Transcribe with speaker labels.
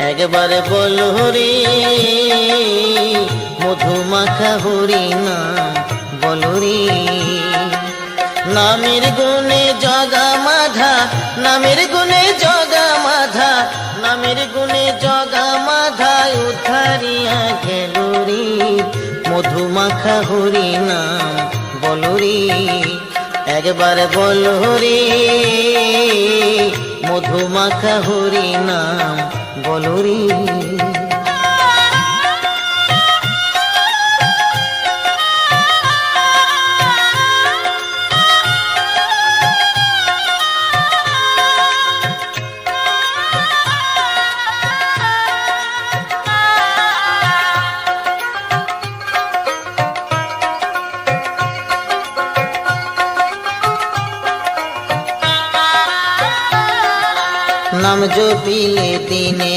Speaker 1: একবার বল হরি, মধুমাখা হরি নাম বল রে নামের গুণে জগা মাধা, নামের গুণে জগা মাধা, নামের গুণে জগা মাধা, উদ্ধারিয়া গেল রে। মধুমাখা হরি নাম বল রে একবার বল রে মধুমাখা হরি নাম বল রে নাম জপিলে দিনে